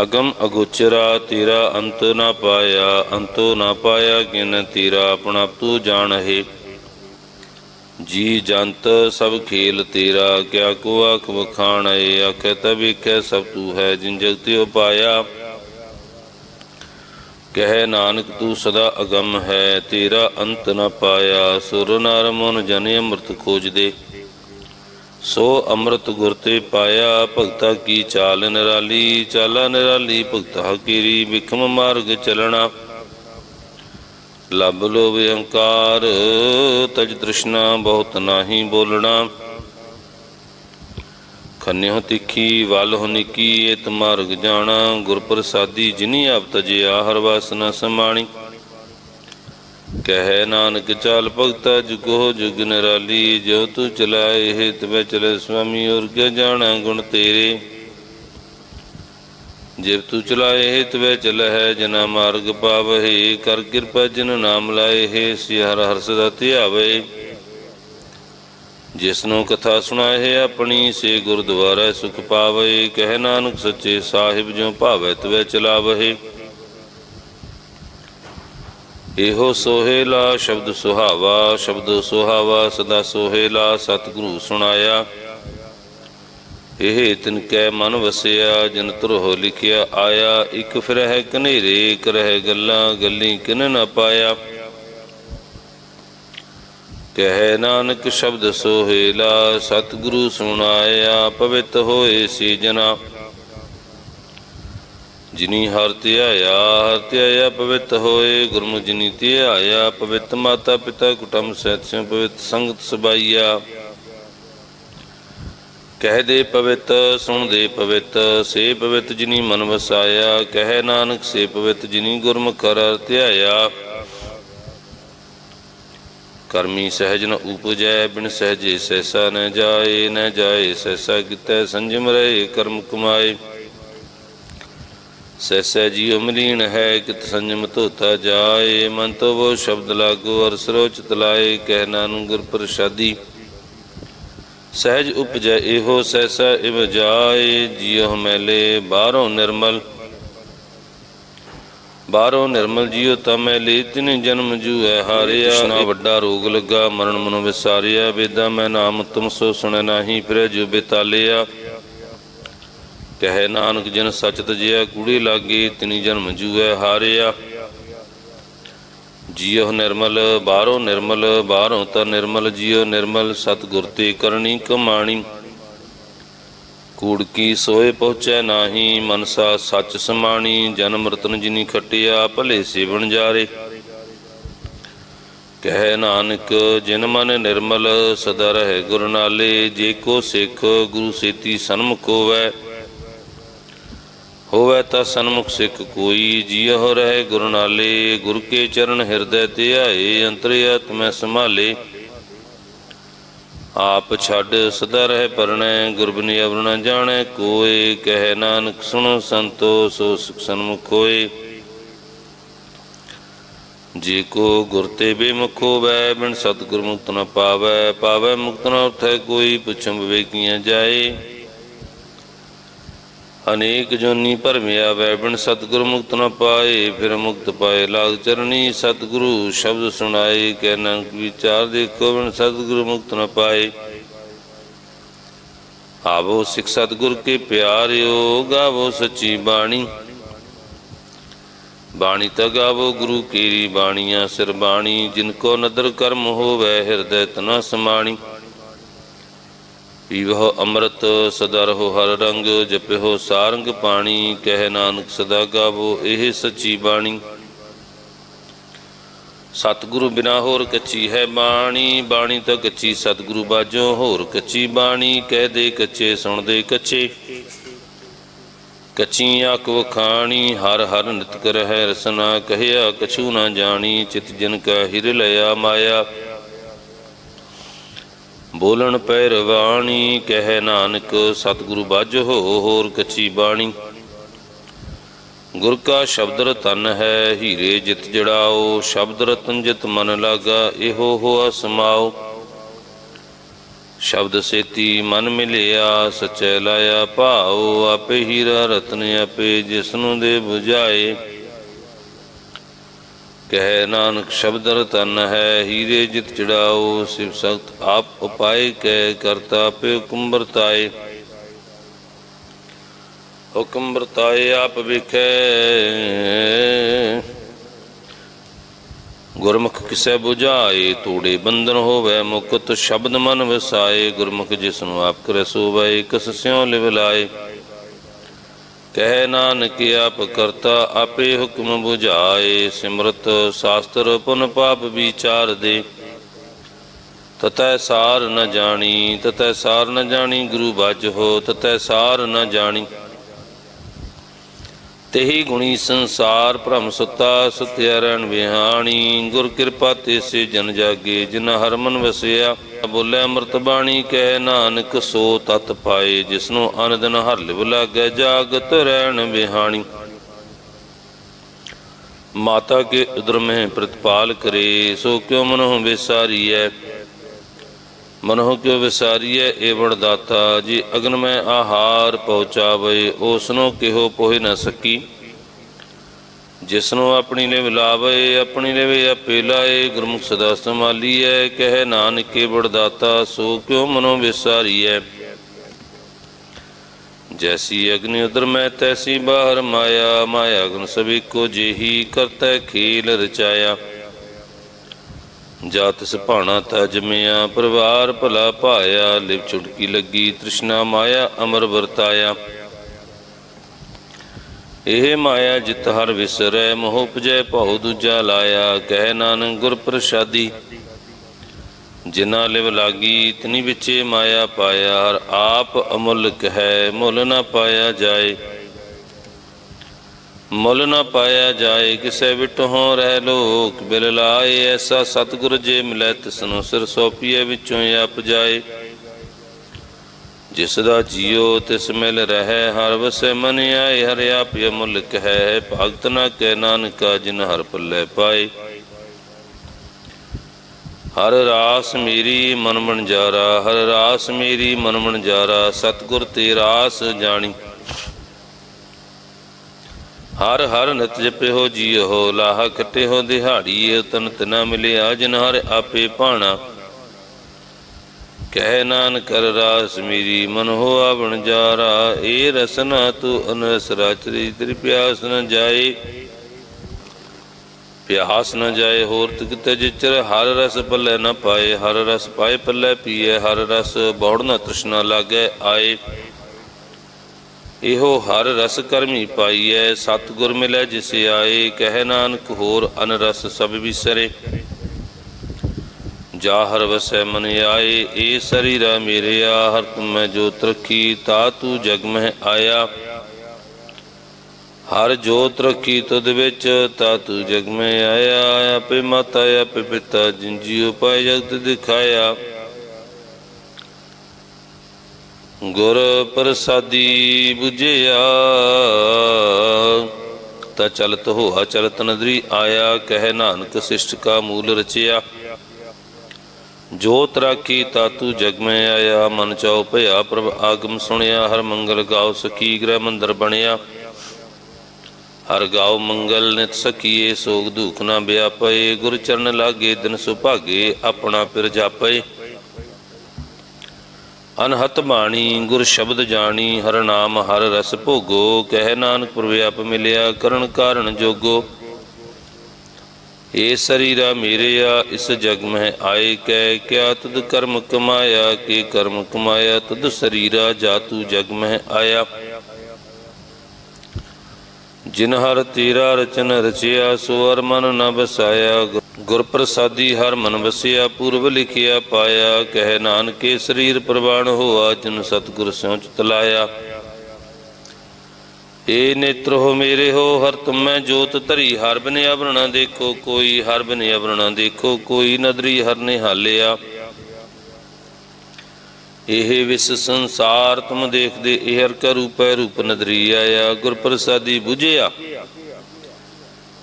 ਅਗਮ ਅਗੋਚਰਾ, ਤੇਰਾ ਅੰਤ ਨਾ ਪਾਇਆ, ਅੰਤੋ ਨਾ ਪਾਇਆ ਕਿਨ ਤੇਰਾ ਆਪਣਾ ਤੂੰ ਜਾਣਹਿ ਜੀ ਜੰਤ, ਸਭ ਖੇਲ ਤੇਰਾ, ਕਿਆ ਕੋ ਆਖ ਵਖਾਣੈ ਆਖੇ ਤਬ ਸਭ ਤੂੰ ਹੈ, ਜਿਨ ਜਗਤਿ ਉਪਾਇਆ ਕਹਿ ਨਾਨਕ, ਤੂੰ ਸਦਾ ਅਗਮ ਹੈ, ਤੇਰਾ ਅੰਤ ਨਾ ਪਾਇਆ, ਸੁਰ ਨਰ ਮਨ ਜਨ ਅੰਮ੍ਰਿਤ ਖੋਜਦੇ। ਸੋ ਅੰਮ੍ਰਿਤ ਗੁਰ ਤੇ ਪਾਇਆ ਭਗਤਾ ਕੀ ਚਾਲ ਨਿਰਾਲੀ ਚਾਲਾ ਨਿਰਾਲੀ ਭਗਤਾ ਕੀਰੀ, ਵਿਖਮ ਮਾਰਗ ਚਲਣਾ। ਲਬ ਲੋਭ ਅਹੰਕਾਰ ਤਜ ਤ੍ਰਿਸ਼ਨਾ ਬਹੁਤ ਨਾਹੀ ਬੋਲਣਾ। ਖੰਨਿਓ ਤਿੱਖੀ, ਵੱਲ ਹੋ ਨਿੱਕੀ ਏਤ ਮਾਰਗ ਜਾਣਾ। ਗੁਰ ਪ੍ਰਸਾਦੀ ਜਿਨੀ ਆਪ ਤਜਿਆ, ਹਰ ਵਾਸਨਾ ਸਮਾਣੀ। ਕਹੈ ਨਾਨਕ, ਚਾਲ ਭਗਤਾ, ਜੁਗੋ ਜੁਗ ਨਿਰਾਲੀ ਜੋ ਤੂੰ ਚਲਾਏ ਹੈ ਤਵੇ ਚਲੇ ਸੁਆਮੀ, ਔਰ ਕੇ ਜਾਣਾ ਗੁਣ ਤੇਰੇ? ਜਿਵ ਤੂੰ ਚਲਾਏ ਹੈ ਤਵੇ ਚਲੇ ਹੈ ਜਨਾ ਮਾਰਗ ਪਾਵਹਿ, ਕਰ ਕਿਰਪਾ ਜਿਨ ਨਾਮ ਲਾਏ, ਹੈ ਸਿ ਹਰ ਹਰ ਸਦਾ ਧਿਆਵੇ। ਜਿਸ ਨੂੰ ਕਥਾ ਸੁਣਾਏ, ਆਪਣੀ ਸੇ ਗੁਰਦੁਆਰਾ ਸੁਖ ਪਾਵੇ, ਕਹਿ ਨਾਨਕ ਸੱਚੇ ਸਾਹਿਬ ਜਿਉ ਭਾਵੈ ਤਵੇ ਚਲਾਵਹਿ। ਇਹੋ ਸੋਹੇਲਾ ਸ਼ਬਦ ਸੁਹਾਵਾ ਸ਼ਬਦ ਸੁਹਾਵਾ ਸਦਾ ਸੋਹੇਲਾ ਸਤਿਗੁਰੂ ਸੁਣਾਇਆ। ਇਹ ਤਿਨ ਕੈ ਮਨ ਵਸਿਆ, ਜਨ ਤੁਰਹੁ ਲਿਖਿਆ ਆਇਆ, ਇਕ ਫਿਰ ਹੈ ਕਨੇਰੇ ਇੱਕ ਗੱਲਾਂ, ਗੱਲੀ ਕਿਨ ਨ ਪਾਇਆ। ਕਹਿ ਨਾਨਕ ਸ਼ਬਦ ਸੋਹੇਲਾ, ਸਤਿਗੁਰੂ ਸੁਣਾਇਆ, ਪਵਿੱਤ ਹੋਏ ਸੀ ਜਨਾ। ਜਿਨੀ ਹਰ ਧਿਆਇਆ ਹਰ ਧਿਆਇਆ ਪਵਿੱਤ ਹੋਏ, ਗੁਰਮੁਖ ਜਿਨੀ ਧਿਆਇਆ ਪਵਿੱਤ ਮਾਤਾ ਪਿਤਾ ਕੁਟੰਬ ਸਹਿਤ ਸੇ ਪਵਿੱਤ ਸੰਗਤ ਸਬਾਈਆ ਕਹਿ ਦੇ ਪਵਿੱਤ, ਸੁਣ ਦੇ ਪਵਿੱਤ, ਸੇ ਪਵਿੱਤ ਜਿਨੀ ਮਨ ਵਸਾਇਆ, ਕਹਿ ਨਾਨਕ ਸੇ ਪਵਿੱਤ ਜਿਨੀ ਗੁਰਮੁਖ ਕਰ ਧਿਆਇਆ ਕਰਮੀ ਸਹਿਜ ਨ ਉਪਜੈ, ਬਿਨ ਸਹਿਜੇ ਸੈਸਾ ਨ ਜਾਏ ਨ ਜਾਏ ਸੈਸਾ ਕਿਤੈ ਸੰਜਮ ਰਹੇ ਕਰਮ ਕਮਾਏ। ਸੈਸੈ ਜੀਉ ਮਲੀਨ ਹੈ ਕਿਤ ਸੰਜਮ ਧੋਤਾ ਜਾਏ ਮਨ ਤੋ ਵੋ ਸ਼ਬਦ ਲਾਗੋ ਅਰ ਸਰੋਚ ਤਲਾਏ ਕਹਿ ਨਾਨਕ ਗੁਰ ਪ੍ਰਸਾਦੀ। ਸਹਿਜ ਉਪਜੈ ਇਹੋ ਸੈਸਾ ਇਵ ਜਾਏ ਜੀਉ ਮੈਲੇ ਬਾਹਰੋਂ ਨਿਰਮਲ। ਬਾਹਰੋਂ ਨਿਰਮਲ ਜੀਉ ਤਮੈ ਲੇ ਤਿਨ ਜਨਮ ਜੂਐ ਹਾਰਿਆ ਨਾ ਵੱਡਾ ਰੋਗ ਲੱਗਾ ਮਰਨ ਮਨੋ ਵਿਸਾਰਿਆ ਵੇਦਾਂ ਮੈਂ ਨਾਮ ਤੁਮ ਸੋ ਸੁਣੈ ਨਾਹੀ ਫਿਰੈ ਜੋ ਬਿਤਾਲਿਆ। ਕਹਿ ਨਾਨਕ ਜਿਨ ਸਚ ਤਜਿਆ ਕੂੜੀ ਲਾਗੇ, ਤਿਨੀ ਜਨਮ ਜੂਐ ਹਾਰਿਆ। ਜੀਉ ਨਿਰਮਲ, ਬਾਹਰੋਂ ਨਿਰਮਲ, ਬਾਹਰੋਂ ਤਾਂ ਨਿਰਮਲ, ਜੀਉ ਨਿਰਮਲ, ਸਤਿਗੁਰ ਤੇ ਕਰਨੀ ਕਮਾਣੀ। ਕੂੜ ਕੀ ਸੋਏ ਪਹੁੰਚੈ ਨਾਹੀ, ਮਨਸਾ ਸੱਚ ਸਮਾਣੀ ਜਨਮ ਰਤਨ ਜਿਨੀ ਖਟਿਆ, ਭਲੇ ਸੇਵਨ ਜਾਰੇ। ਕਹਿ ਨਾਨਕ, ਜਿਨ ਮਨ ਨਿਰਮਲ, ਸਦਾ ਰਹਿ ਗੁਰ ਨਾਲੇ, ਜੇ ਕੋ ਸਿੱਖ, ਗੁਰੂ ਸੇਤੀ ਸਨਮੁਖ ਹੋਵੈ ਹੋਵੇ ਤਾਂ ਸਨਮੁਖ ਸਿੱਖ ਕੋਈ ਜੀਉ ਰਹੇ ਗੁਰ ਨਾਲੇ, ਗੁਰ ਕੇ ਚਰਨ ਹਿਰਦੈ ਤੇ ਧਿਆਏ ਅੰਤਰਿਆਤਮੈ ਸੰਭਾਲੇ। ਆਪ ਛੱਡ ਸਦਾ ਰਹਿ ਪਰਣੈ, ਗੁਰਬਨੀ ਅਵਰਣ ਜਾਣੈ, ਕੋਏ, ਕਹਿ ਨਾਨਕ ਸੁਣੋ ਸੰਤੋ, ਸੋ ਸੁਖ ਸਨਮੁਖ ਹੋਏ। ਜੇ ਕੋ ਗੁਰ ਤੇ ਬੇਮੁਖ ਹੋਵੈ, ਬਿਨ ਸਤਿਗੁਰ ਮੁਕਤ ਨ ਪਾਵੈ ਪਾਵੈ ਮੁਕਤ ਨ ਉਠੈ ਕੋਈ, ਪੁੱਛਮ ਵਿਵੇਕੀਆਂ ਜਾਏ। ਅਨੇਕ ਜੋਨੀ ਭਰਮਿਆ ਵੈ ਬਿਨ ਸਤਿਗੁਰ ਮੁਕਤ ਨ ਪਾਏ, ਫਿਰ ਮੁਕਤ ਪਾਏ। ਲਾਗ ਚਰਣੀ ਸਤਿਗੁਰੂ ਸ਼ਬਦ ਸੁਣਾਏ, ਕਹਿ ਨਾਨਕ ਵਿਚਾਰ ਦੇਖੋ ਬਿਨ ਸਤਿਗੁਰੂ ਮੁਕਤ ਨ ਪਾਏ। ਆਵੋ ਸਿਖ ਸਤਿਗੁਰ ਕੇ ਪਿਆਰਿਓ ਗਾਵੋ ਸੱਚੀ ਬਾਣੀ। ਬਾਣੀ ਤਾ ਗਾਵੋ ਗੁਰੂ ਕੀਰੀ ਬਾਣੀਆਂ ਸਿਰ ਬਾਣੀ, ਜਿਨ ਕੋ ਨਦਰ ਕਰਮ ਹੋਵੇ, ਹਿਰਦੈ ਤਨਾ ਸਮਾਣੀ। ਪੀਵਹੁ ਅੰਮ੍ਰਿਤ ਸਦਾ ਰਹੋ ਹਰ ਰੰਗ ਜਪਿਓ ਸਾਰੰਗ ਪਾਣੀ, ਕਹਿ ਨਾਨਕ ਸਦਾ ਗਾਵੋ ਇਹ ਸੱਚੀ ਬਾਣੀ। ਸਤਿਗੁਰੂ ਬਿਨਾ ਹੋਰ ਕੱਚੀ ਹੈ ਬਾਣੀ ਬਾਣੀ ਤਾਂ ਕੱਚੀ ਸਤਿਗੁਰੂ ਬਾਝੋਂ ਹੋਰ ਕੱਚੀ ਬਾਣੀ, ਕਹਿ ਦੇ ਕੱਚੇ ਸੁਣਦੇ ਕੱਚੇ। ਕੱਚੀ ਆਖ ਵਖਾਣੀ, ਹਰ ਹਰ ਨਿਤ ਕਰ ਹੈ ਰਸਨਾ, ਕਹਿਆ ਕਛੂ ਨਾ ਜਾਣੀ, ਚਿਤ ਜਿਨ ਕਾ ਹਿਰ ਲਿਆ ਮਾਇਆ। ਬੋਲਣ ਪੈ ਰਵਾਣੀ ਕਹਿ ਨਾਨਕ ਸਤਿਗੁਰੂ ਬਾਝ, ਹੋਰ ਕੱਚੀ ਬਾਣੀ। ਗੁਰ ਕਾ ਸ਼ਬਦ ਰਤਨ ਹੈ, ਹੀਰੇ ਜਿਤ ਜੜਾਓ ਸ਼ਬਦ ਰਤਨ ਜਿਤ ਮਨ ਲਾਗਾ, ਇਹੋ ਹੋਆ ਸਮਾਓ ਸ਼ਬਦ ਸੇਤੀ ਮਨ ਮਿਲਿਆ, ਸਚੈ ਲਾਇਆ ਭਾਉ ਆਪੇ ਹੀਰਾ ਰਤਨ ਆਪੇ ਜਿਸ ਨੂੰ ਦੇ 부ਝਾਏ ਕਹਿ ਨਾਨਕ ਸ਼ਬਦ ਰਤਨ ਹੈ, ਹੀਰੇ ਜਿਤ ਚੜਾਓ, ਸਿਵ ਸਖਤ ਆਪ ਉਪਾਏ ਕਹਿ ਕਰਤਾ ਪੇ ਹੁਕਮ ਵਰਤਾਏ ਹੁਕਮ ਵਰਤਾਏ ਆਪ ਵਿਖੇ। ਗੁਰਮੁਖ ਕਿਸੈ 부ਝਾਏ ਤੋੜੇ ਬੰਧਨ ਹੋਵੇ ਮੁਕਤ, ਸ਼ਬਦ ਮਨ ਵਸਾਏ, ਗੁਰਮੁਖ ਜਿਸ ਨੂੰ ਆਪ ਕਰੇ ਸੋਵੇ ਕਸ ਸਿਉ ਲਿਵ ਲਾਏ। ਕਹਿ ਨਾਨਕ ਆਪ ਕਰਤਾ ਆਪੇ ਹੁਕਮ 부ਝਾਏ ਸਿਮਰਤ ਸ਼ਾਸਤਰ ਪੁਨ ਪਾਪ ਵਿਚਾਰ ਦੇ ਤਤੈ ਸਾਰ ਨ ਜਾਣੀ, ਤਤੈ ਸਾਰ ਨ ਜਾਣੀ ਗੁਰੂ ਬਜ ਹੋ, ਤਤੈ ਸਾਰ ਨ ਜਾਣੀ। ਤੇਹੀ ਗੁਣੀ ਸੰਸਾਰ ਭ੍ਰਮ ਸੁਤਾ, ਸੁਤਿਆ ਰਹਿਣ ਵਿਹਾਣੀ। ਗੁਰ ਕਿਰਪਾ ਤੇ ਸੇ ਜਨ ਜਾਗੇ ਜਿਨ ਹਰ ਵਸਿਆ ਬੋਲੇ, ਅੰਮ੍ਰਿਤ ਬਾਣੀ ਕਹਿ, ਨਾਨਕ ਸੋ ਤਤ ਪਾਏ, ਜਿਸਨੂੰ ਅਨ ਦਿਨ ਹਰ ਲਾਗੈ, ਜਾਗਤ ਰਹਿਣ ਵਿਹਾਣੀ। ਮਾਤਾ ਕੇ ਉਦਰ ਮਹਿ ਪ੍ਰਤਪਾਲ ਕਰੇ, ਸੋ ਕਿਉ ਮਨਹੁ ਵਿਸਾਰੀਐ? ਮਨਹੁ ਕਿਉ ਵਿਸਾਰੀਐ? ਏਵਣ ਦਾਤਾ ਜੀ ਅਗਨ ਮੈਂ ਆਹਾਰ ਪਹੁੰਚਾਵੇ ਉਸਨੂੰ ਕਿਹੋ ਪੋਹਿ ਨ ਸਕੀ। ਜਿਸਨੂੰ ਆਪਣੀ ਲਿਵ ਲਾਵੇ, ਆਪਣੀ ਲਿਵ ਆਪੇ ਲਾਏ, ਗੁਰਮੁਖ ਸਦਾ ਸੰਭਾਲੀਐ, ਕਹਿ ਨਾਨਕੇ ਬੜ ਦਾਤਾ ਸੋ ਕਿਉ ਮਨੋ ਵਿਸਾਰੀਐ? ਜੈਸੀ ਅਗਨੀ ਉਦਰ ਮੈਂ, ਤੈਸੀ ਬਾਹਰ ਮਾਇਆ ਮਾਇਆ ਗੁਣ ਸਭੀ ਕੋ ਜਿਹੀ, ਕਰਤੈ ਖੇਲ ਰਚਾਇਆ। ਜਾਤ ਸੁਭਾਣਾ ਤਾ ਜਮਿਆ, ਪਰਿਵਾਰ ਭਲਾ ਭਾਇਆ, ਲਿਵ ਚੁਟਕੀ ਲੱਗੀ, ਤ੍ਰਿਸ਼ਨਾ ਮਾਇਆ ਅਮਰ ਵਰਤਾਇਆ। ਇਹ ਮਾਇਆ ਜਿਤ ਹਰ ਵਿਸਰੈ, ਮੋਹ ਉਪਜੈ, ਭਉ ਦੂਜਾ ਲਾਇਆ, ਕਹਿ ਨਾਨਕ ਗੁਰ ਪ੍ਰਸਾਦੀ। ਜਿਨਾ ਲਿਵ ਲਾਗੀ, ਤਨੀ ਵਿੱਚੇ ਮਾਇਆ ਪਾਇਆ, ਹਰ ਆਪ ਅਮੁੱਲਕ ਹੈ ਮੁੱਲ ਨਾ ਪਾਇਆ ਜਾਏ। ਮੁੱਲ ਨਾ ਪਾਇਆ ਜਾਏ, ਕਿਸੇ ਵਿਟਹੁ ਰਹਿ ਲੋਕ ਬਿਲ ਲਾਏ, ਐਸਾ ਸਤਿਗੁਰ ਜੇ ਮਿਲੈ, ਤਿਸਨੂੰ ਸਿਰ ਸੋਪੀਏ ਵਿੱਚੋਂ ਆਪ ਜਾਏ। ਜਿਸ ਦਾ ਜੀਉ ਤਿਸ ਮਿਲ ਰਹਿ, ਹਰ ਵਸੈ ਮਨ ਆਏ, ਹਰਿ ਆਪ ਅਮੁੱਲਕ ਹੈ। ਭਗਤ ਨਾ ਕੈ ਨਾਨਕਾ, ਜਿਨ ਹਰ ਪੱਲੇ ਪਾਏ। ਹਰ ਰਾਸ ਮੇਰੀ ਮਨ ਜਾਰਾ ਹਰ ਰਾਸ ਮੇਰੀ ਮਨ ਮਨਜਾਰਾ ਸਤਿਗੁਰ ਤੇ ਰਾਸ ਜਾਣੀ। ਹਰ ਹਰ ਨਿਤ ਜਪਿਓ ਜੀਓ, ਲਾਹ ਖਟਿਓ ਦਿਹਾੜੀ ਤਨ ਤਨਾ ਮਿਲਿਆ, ਜਿਨ ਹਰ ਆਪੇ ਭਾਣਾ। ਕਹਿ ਨਾਨਕ ਕਰ ਰਾਸ ਮੇਰੀ ਮਨ ਹੋਆ ਬਣ ਜਾਰਾ ਏ ਰਸਨਾ ਤੂੰ ਅਨਰਸ ਰਾਚਰੀ ਤੇਰੀ ਪਿਆਸ ਨ ਜਾਏ। ਪਿਆਸ ਨ ਜਾਏ ਹੋਰ ਤਿਕ ਜਿਚਰ ਹਰ ਰਸ ਪੱਲੇ ਨ ਪਾਏ, ਹਰ ਰਸ ਪਾਏ ਪੱਲੇ ਪੀਏ, ਹਰ ਰਸ ਬੌੜ ਨ ਤ੍ਰਿਸ਼ਨਾ ਲਾਗੇ ਆਏ। ਇਹੋ ਹਰ ਰਸ ਕਰਮੀ ਪਾਈਐ, ਸਤਿਗੁਰ ਮਿਲੈ ਜਿਸ ਆਏ। ਕਹਿ ਨਾਨਕ ਹੋਰ ਅਨਰਸ ਸਭ ਵਿਸਰੇ। ਜਾ ਹਰ ਵਸੈ ਮਨ ਆਏ, ਏ ਸਰੀਰਾ ਮੇਰਿਆ ਹਰ ਤੁਮੈ ਜੋਤ ਰਖੀ, ਤਾ ਤੂ ਜਗ ਮਹਿ ਆਇਆ। ਹਰ ਜੋਤ ਰਖੀ ਤੁਧ ਵਿੱਚ, ਤਾ ਤੂ ਜਗ ਮਹਿ ਆਇਆ। ਆਪੇ ਮਾਤਾ, ਆਪੇ ਪਿਤਾ, ਜਿਨ ਜੀਉ ਜਗਤ ਦਿਖਾਇਆ। ਗੁਰ ਪ੍ਰਸਾਦੀ 부ਝਿਆ ਤਾ ਚਲਤ ਹੋਆ, ਚਲਤ ਨਦਰੀ ਆਇਆ। ਕਹਿ ਨਾਨਕ ਸਿਸ਼ਟ ਕਾ ਮੂਲ ਰਚਿਆ। ਜੋਤ ਰਾਖੀ ਤਾਤੂ ਜਗ ਮੈਂ ਆਇਆ, ਮਨ ਚਾਉ ਭਇਆ ਪ੍ਰਭ ਆਗਮ ਸੁਣਿਆ, ਹਰ ਮੰਗਲ ਗਾਉ ਸਕੀ ਗ੍ਰਹਿ ਮੰਦਰ ਬਣਿਆ। ਹਰ ਗਾਉ ਮੰਗਲ ਨਿਤ ਸਕੀਏ, ਸੋਗ ਦੁਖ ਨਾ ਬਿਆਪਏ ਗੁਰ ਚਰਨ ਲਾਗੇ, ਦਿਨ ਸੁਭਾਗੇ, ਆਪਣਾ ਪਿਰ ਜਾਪਏ। ਅਨਹਤ ਬਾਣੀ, ਗੁਰ ਸ਼ਬਦ ਜਾਣੀ, ਹਰ ਨਾਮ ਹਰ ਰਸ ਭੋਗੋ, ਕਹਿ ਨਾਨਕ ਪ੍ਰਭ ਆਪ ਮਿਲਿਆ, ਕਰਨ ਕਾਰਨ ਜੋਗੋ। ਏ ਸਰੀਰਾ ਮੇਰਿਆ ਇਸ ਜਗ ਮਹਿ ਆਏ ਕੈ ਕਿਆ ਤੁਧ ਕਰਮ ਕਮਾਇਆ, ਕੇ ਕਰਮ ਕਮਾਇਆ? ਤੁਧ ਸਰੀਰਾ ਜਾ ਤੂ ਜਗ ਮਹਿ ਆਇਆ। ਜਿਨ ਹਰ ਤੇਰਾ ਰਚਨ ਰਚਿਆ, ਸੋ ਹਰ ਮਨ ਨ ਬਸਾਇਆ ਗੁਰ ਪ੍ਰਸਾਦੀ ਹਰ ਮਨ ਵਸਿਆ, ਪੂਰਬ ਲਿਖਿਆ ਪਾਇਆ। ਕਹਿ ਨਾਨਕੇ ਸਰੀਰ ਪ੍ਰਵਾਨ ਹੋਆ, ਜਿਨ ਸਤਿਗੁਰ ਸਿਉ ਚਿਤ ਲਾਇਆ। ਏ ਨੇਤਰ ਮੇਰੇ ਹੋ, ਹਰ ਤੁਮੈ ਜੋਤ ਧਰੀ। ਹਰ ਬਿਨ ਅਵਰਣਾ ਦੇਖੋ, ਕੋਈ ਹਰ ਬਿਨ ਅਵਰਣਾ ਦੇਖੋ, ਕੋਈ ਨਦਰੀ ਹਰ ਨਿਹਾਲਿਆ। ਇਹ ਵਿਸ ਸੰਸਾਰ ਤੁਮ ਦੇਖਦੇ, ਇਹ ਹਰ ਕਾ ਰੂਪੈ ਰੂਪ ਨਦਰੀ ਆਇਆ, ਗੁਰ ਪ੍ਰਸਾਦੀ 부ਝਿਆ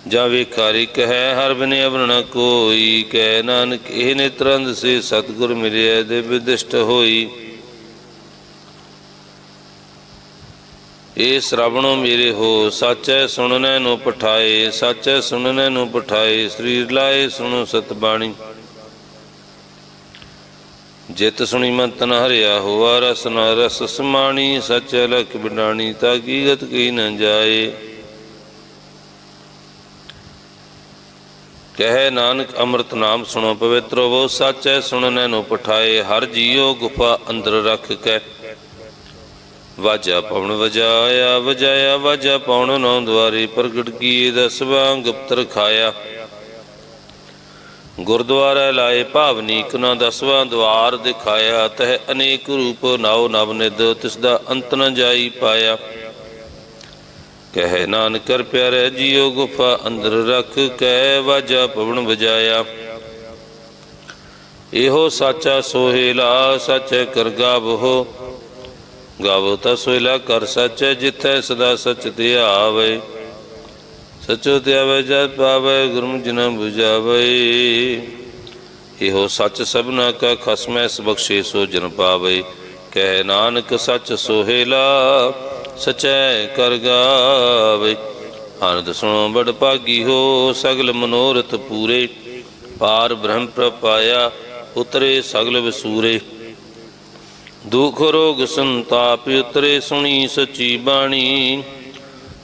ਜਾ ਵੇਖਾਰੀ ਕਹੈ ਹਰ ਬਿਨ ਅਵਰਣਾ ਕੋਈ। ਕਹਿ ਨਾਨਕ, ਇਹ ਨੇਤਰੰਦ ਸੇ ਸਤਗੁਰ ਮਿਲਿਆ, ਦੇ ਵਿਦਿਸ਼ਟ ਹੋਈ। ਏ ਸ਼ਰਵਣੋ ਮੇਰੇ ਹੋ, ਸਾਚੈ ਸੁਣਨੈ ਨੂੰ ਪਠਾਏ, ਸਾਚੈ ਸੁਣਨੈ ਨੂੰ ਪਠਾਏ, ਸਰੀਰ ਲਾਏ ਸੁਣੋ ਸਤ ਬਾਣੀ ਜਿਤ ਸੁਣੀ ਮੰਤ ਨ ਹਰਿਆ ਹੋਆ, ਰਸ ਨ ਰਸ ਸਮਾਣੀ, ਸਚੈ ਲਖ ਬਿਡਾਣੀ, ਤਾ ਕੀ ਗਤ ਕੀ ਨ ਜਾਏ। ਕਹਿ ਨਾਨਕ ਅੰਮ੍ਰਿਤ ਨਾਮ ਸੁਣੋ ਪਵਿੱਤਰ ਹੋਵੋ, ਸਾਚੈ ਸੁਣਨੈ ਨੂੰ ਪਠਾਏ, ਹਰ ਜੀਉ ਗੁਫਾ ਅੰਦਰ ਰੱਖ ਕੇ। ਵਾਜਾ ਪਵਨ ਵਜਾਇਆ ਵਜਾਇਆ ਵਾਜਾ ਪਵਨ ਨੌ ਦੁਆਰੇ ਪ੍ਰਗਟ ਕੀਏ ਦਸਵਾਂ ਗੁਪਤ ਰਖਾਇਆ ਗੁਰਦੁਆਰਾ ਲਾਏ ਭਾਵਨੀ ਕਨਾ ਦਸਵਾਂ ਦਵਾਰ ਦਿਖਾਇਆ, ਤਹ ਅਨੇਕ ਰੂਪ ਨਾਉ ਨਵ ਨਿਦ ਤਿਸ ਦਾ ਅੰਤ ਨ ਜਾਈ ਪਾਇਆ। ਕਹਿ ਨਾਨਕ ਕਰ ਪਿਆਰੇ ਜੀਉ ਗੁਫਾ ਅੰਦਰ ਰੱਖ ਕੈ ਵਾਜਾ ਪਵਨ ਵਜਾਇਆ। ਇਹੋ ਸਾਚਾ ਸੋਹੇਲਾ ਸਚ ਕਰਗਾ ਗਾਵੋ ਗਾਵੋ ਤਾ ਸੋਹੇਲਾ ਕਰ ਸੱਚ, ਜਿਥੈ ਸਦਾ ਸਚ ਤੇ ਆਵੇ। ਸਚੋ ਤੇ ਆਵੇ, ਜਦ ਪਾਵੇ ਗੁਰਮ ਜਨ 부ਝਾਵੇ ਇਹੋ ਸੱਚ ਸਭਨਾ ਕਾ ਖਸਮੈ ਬਖਸ਼ੇ, ਸੋ ਜਨ ਪਾਵੇ। ਕਹਿ ਨਾਨਕ ਸੱਚ ਸੋਹੇਲਾ, ਸਚੈ ਕਰ ਗਾਵੇ। ਆਨੰਦ ਸੁਣੋ, ਬੜ ਭਾਗੀ ਹੋ, ਸਗਲ ਮਨੋਰਥ ਪੂਰੇ। ਪਾਰ ਬ੍ਰਹਮ ਪ੍ਰਪਾਇਆ ਉਤਰੇ ਸਗਲ ਵਿਸੂਰੇ। ਦੁਖ ਰੋਗ ਸੰਤਾਪ ਉਤਰੇ ਸੁਣੀ ਸਚੀ ਬਾਣੀ।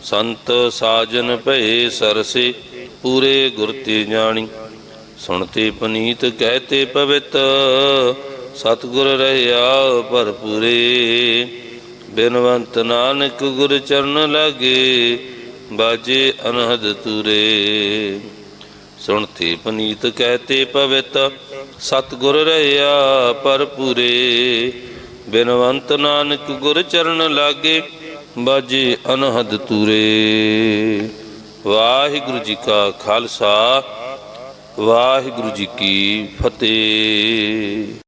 ਸੰਤ ਸਾਜਨ ਭਏ ਸਰਸੇ, ਪੂਰੇ ਗੁਰ ਤੇ ਜਾਣੀ। ਸੁਣਤੇ ਪਨੀਤ, ਕਹਤੇ ਪਵਿੱਤ, ਸਤਿਗੁਰ ਰਹਿਆ ਭਰਪੂਰੇ। ਬਿਨਵੰਤ ਨਾਨਕ ਗੁਰ ਚਰਨ ਲਾਗੇ, ਬਾਜੇ ਅਨਹਦ ਤੂਰੇ। ਸੁਣਤੇ ਪਨੀਤ, ਕਹਤੇ ਪਵਿੱਤ, ਸਤਿਗੁਰ ਰਹਿਆ ਭਰਪੂਰੇ। ਬਿਨਵੰਤ ਨਾਨਕ ਗੁਰ ਚਰਨ ਲਾਗੇ, ਬਾਜੇ ਅਨਹਦ ਤੂਰੇ। ਵਾਹਿਗੁਰੂ ਜੀ ਕਾ ਖਾਲਸਾ, ਵਾਹਿਗੁਰੂ ਜੀ ਕੀ ਫਤਿਹ।